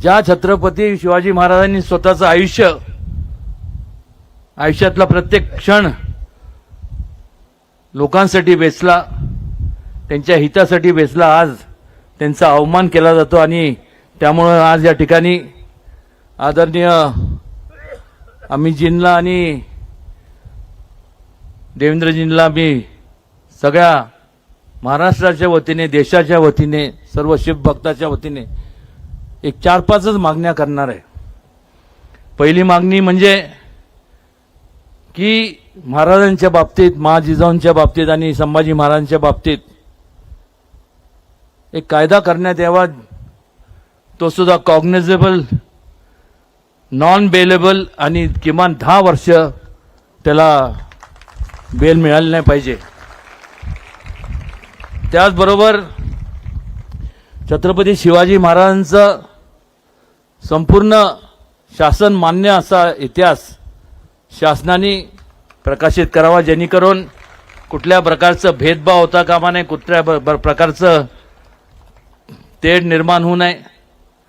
ज्या छत्रपती शिवाजी महाराजांनी स्वतःचं आयुष्य आयुष्यातला प्रत्येक क्षण लोकांसाठी वेचला त्यांच्या हितासाठी वेचला आज त्यांचा अवमान केला जातो आणि त्यामुळं आज या ठिकाणी आदरणीय अमितजींना आणि देवेंद्रजींना मी सगळ्या महाराष्ट्राच्या वतीने देशाच्या वतीने सर्व शिवभक्ताच्या वतीने एक चार पाचच मागण्या करणार आहे. पहिली मागणी म्हणजे की महाराजांच्या बाबतीत महाजिजाऊंच्या बाबतीत आणि संभाजी महाराजांच्या बाबतीत एक कायदा करण्यात यावा. तो सुद्धा कॉग्नेजेबल नॉन बेलेबल आणि किमान दहा वर्ष त्याला बेल मिळाली नाही पाहिजे. त्याचबरोबर छत्रपती शिवाजी महाराजांचं संपूर्ण शासन मान्य असा इतिहास शासनाने प्रकाशित करावा जेणेकरून कुठल्या प्रकारचं भेदभाव होता कामा नये कुठल्या ब- प्रकारचं तेढ निर्माण होऊ नये.